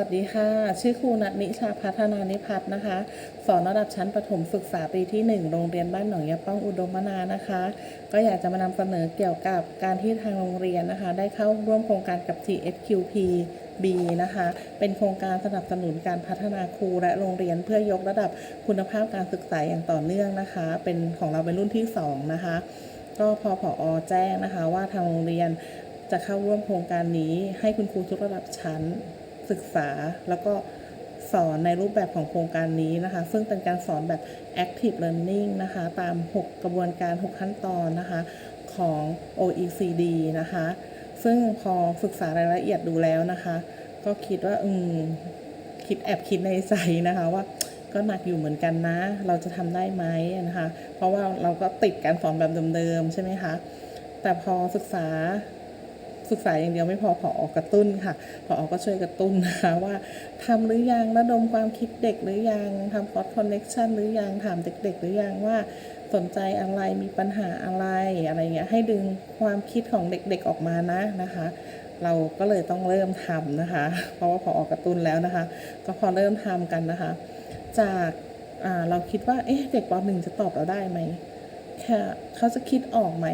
วัสดีค่ะ ชื่อครูนัทนิชาพัฒนานิพัฒน์นะคะ สอนระดับชั้นประถมศึกษาปีที่ 1 โรงเรียนบ้านหนองยะป้องอุดมมนานะคะ ก็อยากจะมานำเสนอเกี่ยวกับการที่ทางโรงเรียนนะคะ ได้เข้าร่วมโครงการกับ TSQP B นะคะ เป็นโครงการสนับสนุนการพัฒนาครูและโรงเรียนเพื่อยกระดับคุณภาพการศึกษาอย่างต่อเนื่องนะคะ เป็นของเราเป็นรุ่นที่ 2 นะคะ ก็พอผอแจ้งนะคะ ว่าทางโรงเรียนจะเข้าร่วมโครงการนี้ให้คุณครูทุกระดับชั้น ศึกษา แล้วก็สอนในรูปแบบของโครงการนี้นะคะ ซึ่งเป็นการสอนแบบ active learning นะคะ ตาม 6 กระบวนการ 6 ขั้นตอนนะคะของ OECD นะคะ ซึ่งพอศึกษารายละเอียดดูแล้วนะคะ ก็คิดว่าอืมคิดแอบคิดในใจนะคะว่าก็หนักอยู่เหมือนกันนะ เราจะทำได้ไหมนะคะ เพราะว่าเราก็ติดการสอนแบบเดิมๆใช่ไหมคะ แต่พอศึกษา ศึกษาอย่างเดียวไม่พอพอออกกระตุ้นค่ะพออก็ช่วยกระตุ้นนะคะว่าทำหรือยังระดมความคิดเด็กหรือยังทำ cross connection หรือยังถามเด็ก ๆ หรือยังว่าสนใจอะไรมีปัญหาอะไรอะไรเงี้ยให้ดึงความคิดของเด็กๆออกมานะนะคะเราก็เลยต้องเริ่มทำนะคะ เพราะว่าพอออกกระตุ้นแล้วนะคะ ก็พอเริ่มทำกันนะคะ จากเราคิดว่า เอ๊ะ เด็กปหนึ่งจะตอบเราได้ไหมแค่เขาจะคิดออกไหม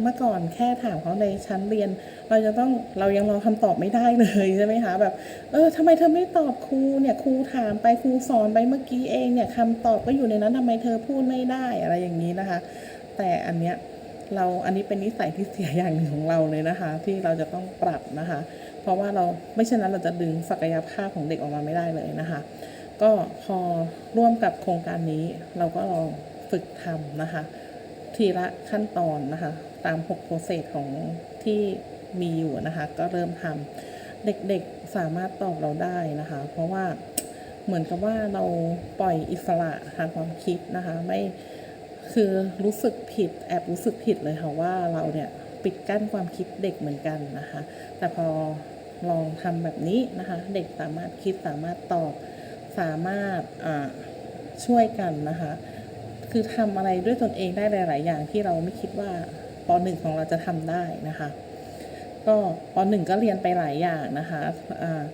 เมื่อก่อนแค่ถามเขาในชั้นเรียน เราจะต้องเรายังรอคำตอบไม่ได้เลยใช่ไหมคะแบบเออทำไมเธอไม่ตอบครูเนี่ยครูถามไปครูสอนไปเมื่อกี้เองเนี่ยคำตอบก็อยู่ในนั้นทำไมเธอพูดไม่ได้อะไรอย่างนี้นะคะ แต่อันเนี้ยเราอันนี้เป็นนิสัยที่เสียอย่างหนึ่งของเราเลยนะคะ ที่เราจะต้องปรับนะคะ เพราะว่าเราไม่เช่นนั้นเราจะดึงศักยภาพของเด็กออกมาไม่ได้เลยนะคะ ก็พอร่วมกับโครงการนี้เราก็ลองฝึกทำนะคะ ทีละขั้นตอนนะคะ ตาม6โปรเซสของที่มีอยู่นะคะ ก็เริ่มทำเด็กๆสามารถตอบเราได้นะคะ เพราะว่าเหมือนกับว่าเราปล่อยอิสระทางความคิดนะคะ ไม่คือรู้สึกผิดแอบรู้สึกผิดเลยค่ะว่าเราเนี่ยปิดกั้นความคิดเด็กเหมือนกันนะคะ แต่พอลองทำแบบนี้นะคะ เด็กสามารถคิดสามารถตอบสามารถช่วยกันนะคะ คือทำอะไรด้วยตนเองได้หลาย ๆ อย่างที่เราไม่คิดว่า ปหนึ่งของเราจะทำได้นะคะ ก็ปหนึ่งก็เรียนไปหลายอย่างนะคะอ่า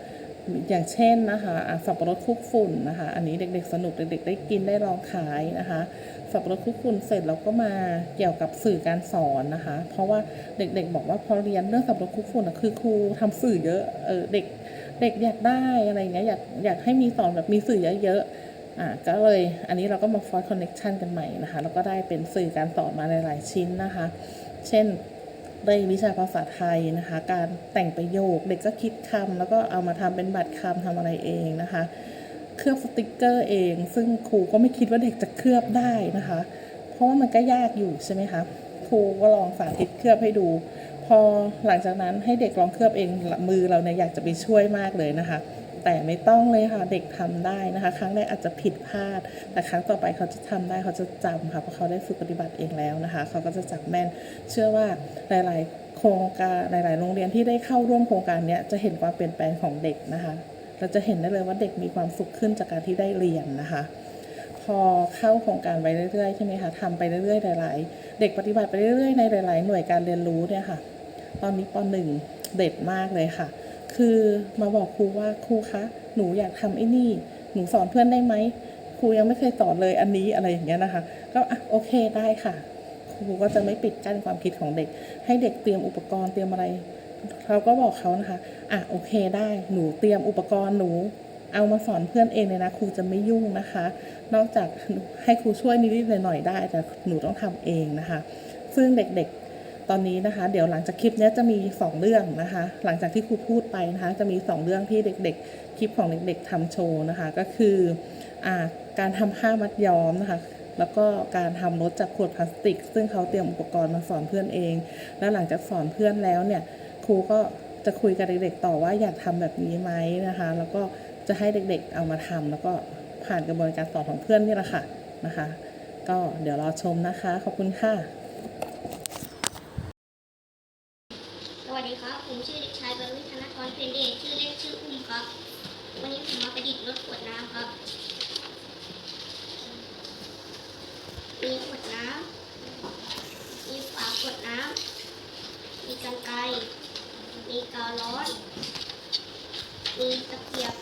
อย่างเช่นนะคะสับปะรดคุกฝุ่นนะคะ อันนี้เด็กๆ สนุกเด็กๆ ได้กินได้ลองขายนะคะ สับปะรดคุกฝุ่นเสร็จเราก็มาเกี่ยวกับสื่อการสอนนะคะ เพราะว่าเด็กๆ บอกว่าพอเรียนเรื่องสับปะรดคุกฝุ่นคือครูทำสื่อเยอะเออเด็กเด็กอยากได้อะไรเงี้ยอยากอยากให้มีสอนแบบมีสื่อเยอะๆ อ่าก็เลยอันนี้เราก็มา force connection กันใหม่นะคะแล้วก็ได้เป็นสื่อการสอนมาหลายๆชิ้นนะคะ เช่นได้วิชาภาษาไทยนะคะ การแต่งประโยคเด็กก็คิดคำแล้วก็เอามาทำเป็นบัตรคำทำอะไรเองนะคะ เคลือบสติกเกอร์เอง ซึ่งครูก็ไม่คิดว่าเด็กจะเคลือบได้นะคะ เพราะว่ามันก็ยากอยู่ใช่ไหมคะครูก็ลองสาธิตเคลือบให้ดู พอหลังจากนั้นให้เด็กลองเคลือบเองมือเราเนี่ยอยากจะไปช่วยมากเลยนะคะ แต่ไม่ต้องเลยค่ะเด็กทำได้นะคะ ครั้งแรกอาจจะผิดพลาด แต่ครั้งต่อไปเขาจะทำได้เขาจะจำค่ะเพราะเขาได้ฝึกปฏิบัติเองแล้วนะคะ เขาก็จะจำแม่นเชื่อว่าหลาย ๆ โครงการหลาย ๆ โรงเรียนที่ได้เข้าร่วมโครงการนี้จะเห็นความเปลี่ยนแปลงของเด็กนะคะเราจะเห็นได้เลยว่าเด็กมีความสุขขึ้นจากการที่ได้เรียนนะคะพอเข้าโครงการไปเรื่อยๆใช่ไหมคะทำไปเรื่อยๆหลายๆ เด็กปฏิบัติไปเรื่อยๆในหลาย ๆ หน่วยการเรียนรู้เนี่ยค่ะ ตอนนี้ปหนึ่งเด็ดมากเลยค่ะ คือมาบอกครูว่าครูคะหนูอยากทำไอ้นี่ หนูสอนเพื่อนได้ไหมครูยังไม่เคยสอนเลยอันนี้อะไรอย่างเงี้ยนะคะ ก็อะโอเคได้ค่ะ ครูก็จะไม่ปิดกั้นความคิดของเด็ก ให้เด็กเตรียมอุปกรณ์เตรียมอะไรเราก็บอกเขานะคะ อะโอเคได้ หนูเตรียมอุปกรณ์หนู เอามาสอนเพื่อนเองเลยนะครูจะไม่ยุ่งนะคะ นอกจากให้ครูช่วยนิดๆหน่อยๆได้ แต่หนูต้องทำเองนะคะ ซึ่งเด็กๆ ตอนนี้นะคะ เดี๋ยวหลังจากคลิปนี้จะมี 2 เรื่องนะคะ หลังจากที่ครูพูดไปนะคะ จะมี 2 เรื่องที่เด็ก ๆ คลิปของเด็ก ๆทำโชว์นะคะ ก็คืออการทำผ้ามัดย้อมนะคะ แล้วก็การทำรถจากขวดพลาสติก ซึ่งเขาเตรียมอุปกรณ์มาสอนเพื่อนเอง แล้วหลังจากสอนเพื่อนแล้วเนี่ยครูก็จะคุยกับเด็กๆต่อว่าอยากทำแบบนี้ไหมนะคะ แล้วก็จะให้เด็กๆเอามาทำแล้วก็ผ่านกระบวนการสอนของเพื่อนนี่แหละค่ะนะคะ ก็เดี๋ยวรอชมนะคะ ขอบคุณค่ะ สวัสดีครับ ผมชื่อเด็กชายบรรลุธนกรเพนเดชชื่อเล่นชื่ออุ้มครับ วันนี้ผมมาประดิษฐ์รถขวดน้ำครับ มีขวดน้ำมีฝาขวดน้ำมีกันไกรมีกาวร้อน มีตะเกียบ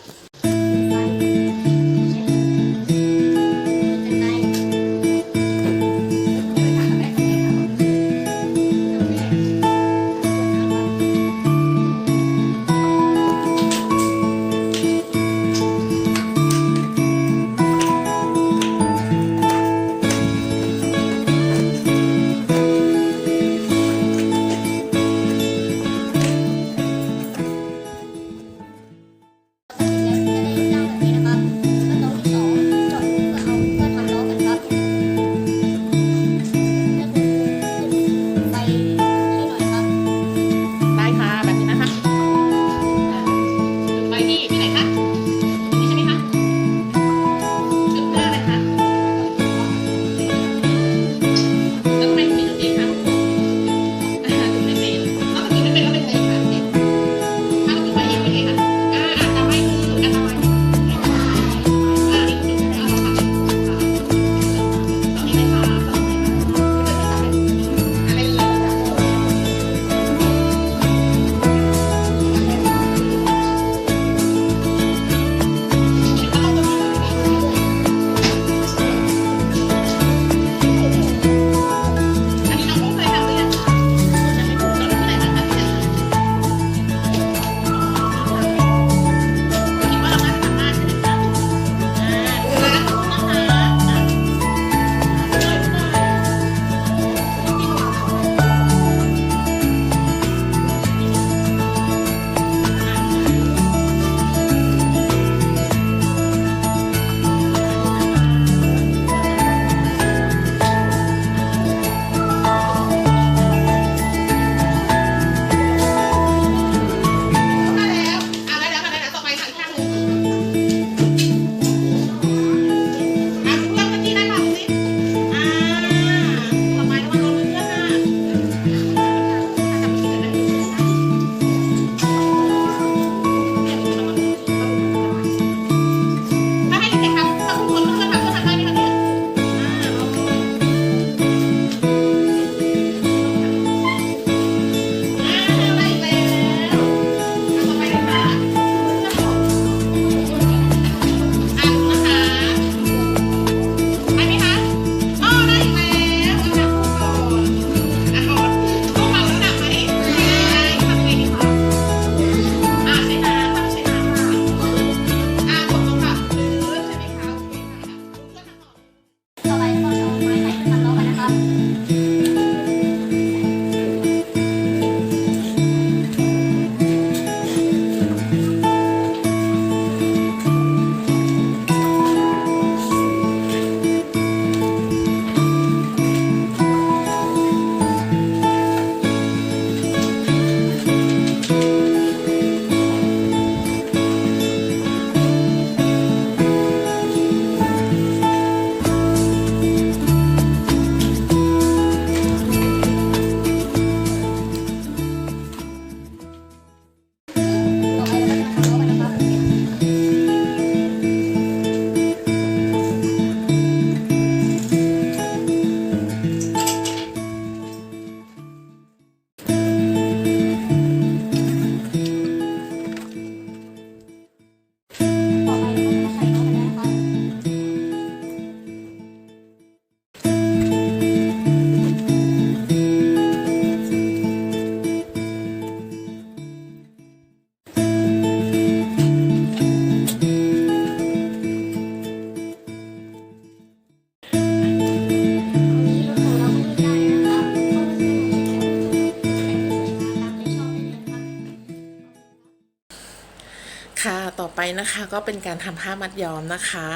ก็เป็นการทำผ้ามัดย้อมนะคะ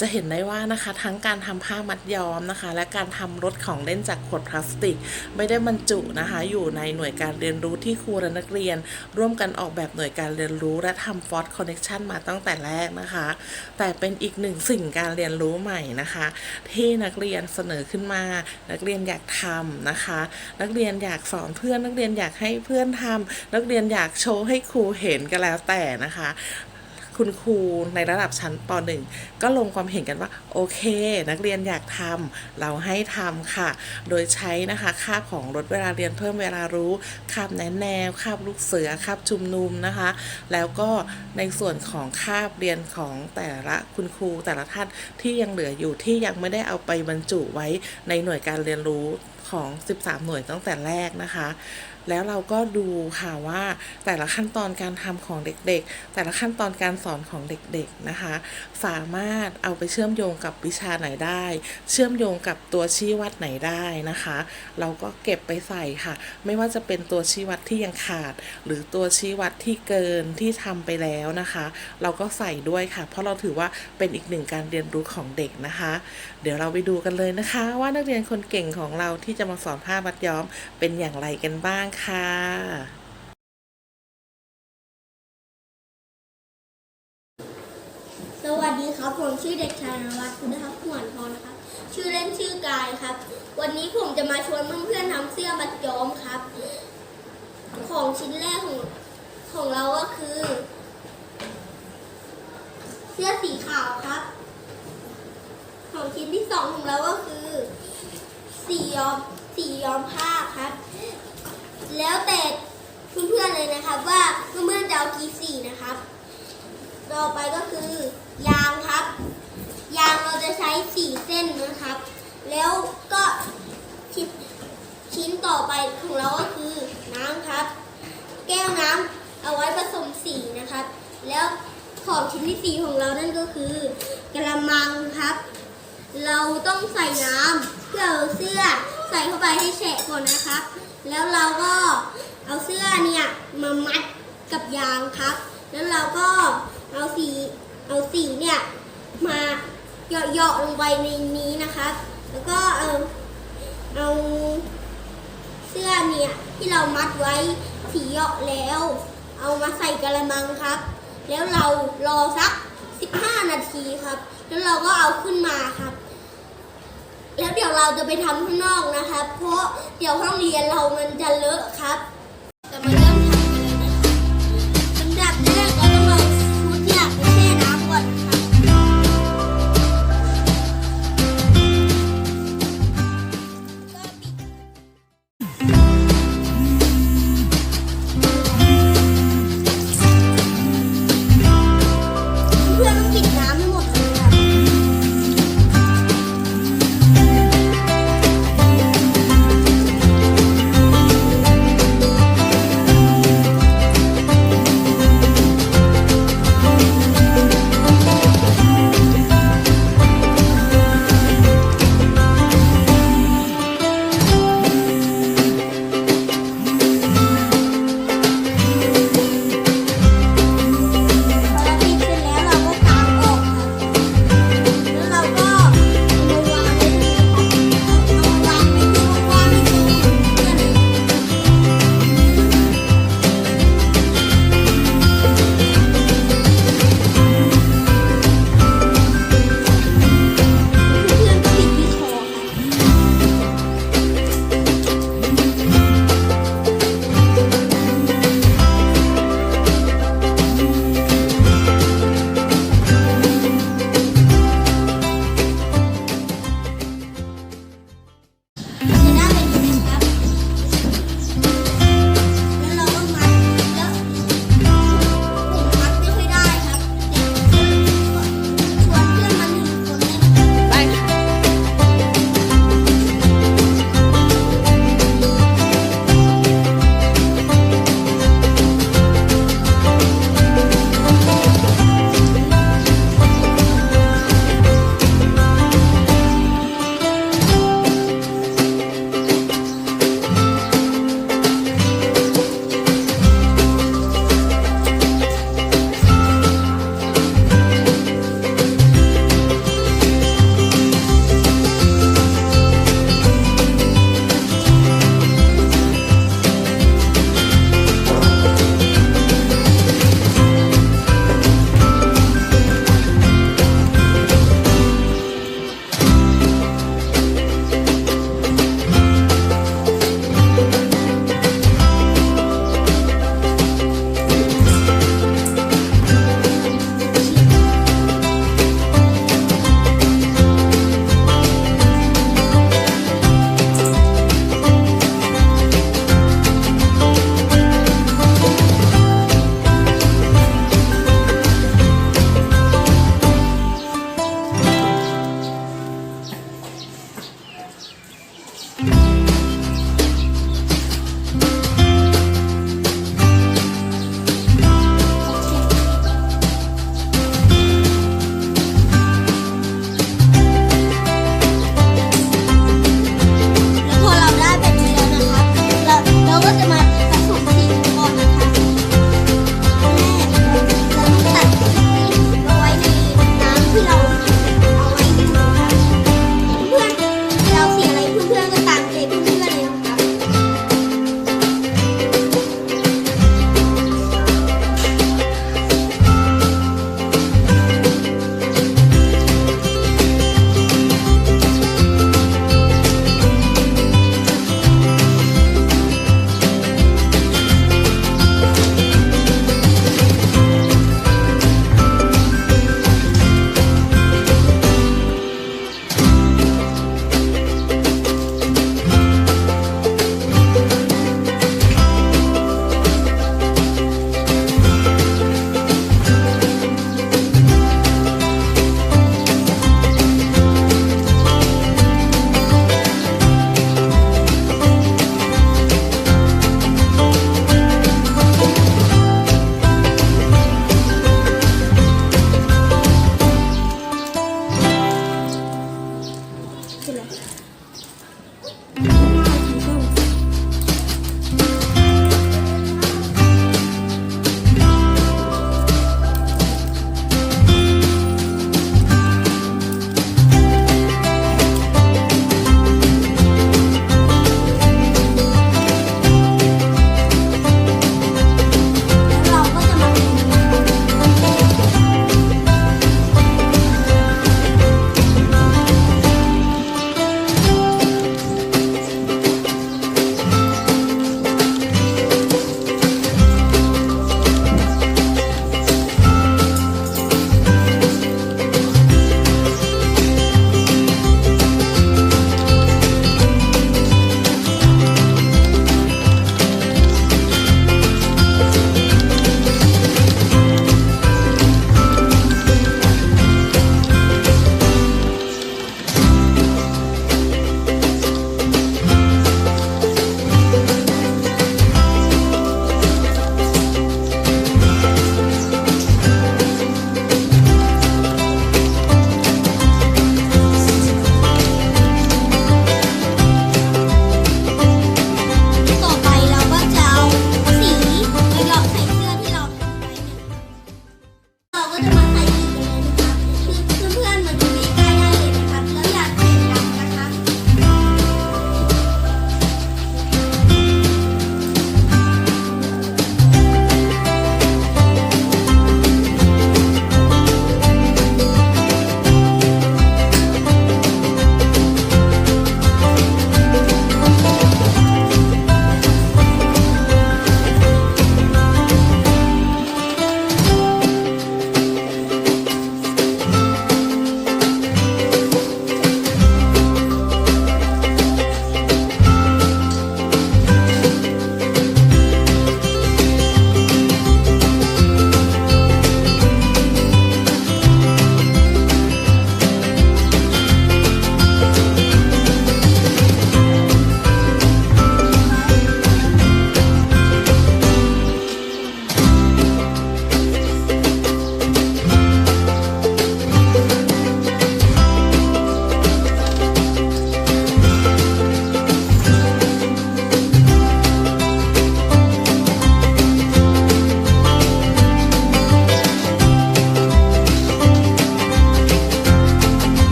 จะเห็นได้ว่านะคะทั้งการทำผ้ามัดย้อมนะคะ และการทำรถของเล่นจากขวดพลาสติก ไม่ได้บรรจุนะคะ อยู่ในหน่วยการเรียนรู้ที่ครูและนักเรียน ร่วมกันออกแบบหน่วยการเรียนรู้ และทำฟอร์ดคอนเนคชันมาตั้งแต่แรกนะคะ แต่เป็นอีกหนึ่งสิ่งการเรียนรู้ใหม่นะคะ ที่นักเรียนเสนอขึ้นมา นักเรียนอยากทำนะคะ นักเรียนอยากสอนเพื่อนนักเรียนอยากให้เพื่อนทำนักเรียนอยากโชว์ให้ครูเห็นก็แล้วแต่นะคะ คุณครูในระดับชั้นป .1 ก็ลงความเห็นกันว่า โอเค นักเรียนอยากทำเราให้ทำค่ะ โดยใช้นะคะคาบของลดเวลาเรียนเพิ่มเวลารู้คาบแนแนวคาบลูกเสือคาบชุมนุมนะคะ แล้วก็ในส่วนของคาบเรียนของแต่ละคุณครูแต่ละท่านที่ยังเหลืออยู่ที่ยังไม่ได้เอาไปบรรจุไว้ในหน่วยการเรียนรู้ของ 13 หน่วยตั้งแต่แรกนะคะ แล้วเราก็ดูค่ะว่าแต่ละขั้นตอนการทำของเด็กๆ แต่ละขั้นตอนการสอนของเด็กๆนะคะ สามารถเอาไปเชื่อมโยงกับวิชาไหนได้ เชื่อมโยงกับตัวชี้วัดไหนได้นะคะ เราก็เก็บไปใส่ค่ะ ไม่ว่าจะเป็นตัวชี้วัดที่ยังขาด หรือตัวชี้วัดที่เกินที่ทำไปแล้วนะคะ เราก็ใส่ด้วยค่ะ เพราะเราถือว่าเป็นอีกหนึ่งการเรียนรู้ของเด็กนะคะ เดี๋ยวเราไปดูกันเลยนะคะ ว่านักเรียนคนเก่งของเราที่จะมาสอนผ้ามัดย้อมเป็นอย่างไรกันบ้างค่ะสวัสดีครับ ผมชื่อเด็กชายนวัฒน์คุณทัพหวนพรนะครับ ชื่อเล่นชื่อกายครับ วันนี้ผมจะมาชวนเพื่อนๆทำเสื้อมัดย้อมครับ ของชิ้นแรกของของเราก็คือ เสื้อสีขาวครับ ของชิ้นที่สองของเราก็คือ สีย้อมสีย้อมผ้าครับ แล้วแต่เพื่อนๆเลยนะครับ ว่าเพื่อนๆจะเอากี่สีนะครับ ต่อไปก็คือยางครับ ยางเราจะใช้สี่เส้นนะครับ แล้วก็ชิ้นชิ้นต่อไปของเราก็คือน้ำครับ แก้วน้ำเอาไว้ผสมสีนะครับ แล้วของชิ้นที่สี่ของเรานั่นก็คือกระมังครับ เราต้องใส่น้ำเพื่อเอาเสื้อใส่เข้าไปให้แฉะก่อนนะครับ แล้วเราก็เอาเสื้อเนี่ยมามัดกับยางครับ แล้วเราก็เอาสีเอาสีเนี่ยมาเหยาะๆลงไปในนี้นะครับ แล้วก็เอาเอาเสื้อเนี่ยที่เรามัดไว้สีเหยาะแล้ว เอามาใส่กระมังครับ แล้วเรารอสัก 15 นาทีครับ แล้วเราก็เอาขึ้นมาครับ แล้วเดี๋ยวเราจะไปทำข้างนอกนะครับ เพราะเดี๋ยวห้องเรียนเรามันจะเลอะครับ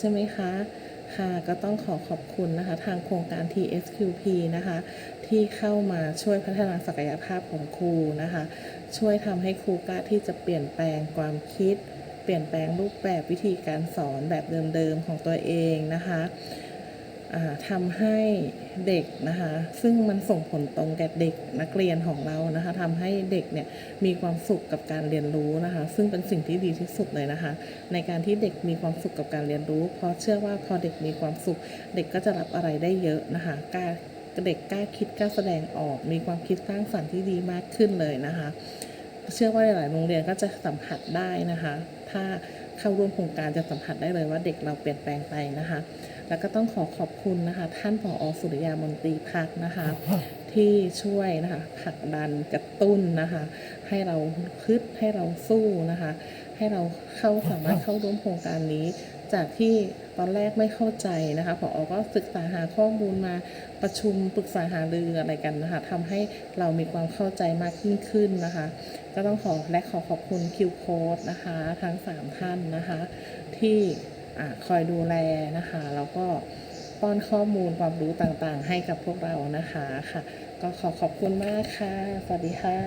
ใช่ไหมคะค่ะก็ต้องขอขอบคุณนะคะ ทางโครงการ TSQP นะคะ ที่เข้ามาช่วยพัฒนาศักยภาพของครูนะคะ ช่วยทำให้ครูกล้าที่จะเปลี่ยนแปลงความคิด เปลี่ยนแปลงรูปแบบวิธีการสอนแบบเดิมๆของตัวเองนะคะ ทำให้เด็กนะคะ ซึ่งมันส่งผลตรงแก่เด็กนักเรียนของเรานะคะทำให้เด็กเนี่ยมีความสุขกับการเรียนรู้นะคะ ซึ่งเป็นสิ่งที่ดีที่สุดเลยนะคะ ในการที่เด็กมีความสุขกับการเรียนรู้ เพราะเชื่อว่าพอเด็กมีความสุข เด็กก็จะรับอะไรได้เยอะนะคะกล้าเด็กกล้าคิดกล้าแสดงออก มีความคิดสร้างสรรค์ที่ดีมากขึ้นเลยนะคะ เชื่อว่าหลายๆโรงเรียนก็จะสัมผัสได้นะคะ ถ้าเข้าร่วมโครงการจะสัมผัสได้เลยว่าเด็กเราเปลี่ยนแปลงไปนะคะ แล้วก็ต้องขอขอบคุณนะคะ ท่านผอสุริยามนตรีพักนะคะ ที่ช่วยนะคะผลักดันกระตุ้นนะคะ ให้เราคึดให้เราสู้นะคะ ให้เราเข้าสามารถเข้าร่วมโครงการนี้ จากที่ตอนแรกไม่เข้าใจนะคะผอก็ศึกษาหาข้อมูลมาประชุมปรึกษาหารืออะไรกันนะคะทำให้เรามีความเข้าใจมากยิ่งขึ้นนะคะ ก็ต้องขอและขอขอบคุณคิวโค้ดนะคะ ทั้ง 3 ท่านนะคะ ที่อา คอยดูแลนะคะ แล้วก็ป้อนข้อมูลความรู้ต่างๆ ให้กับพวกเรานะคะค่ะ ก็ขอขอบคุณมากค่ะ สวัสดีค่ะ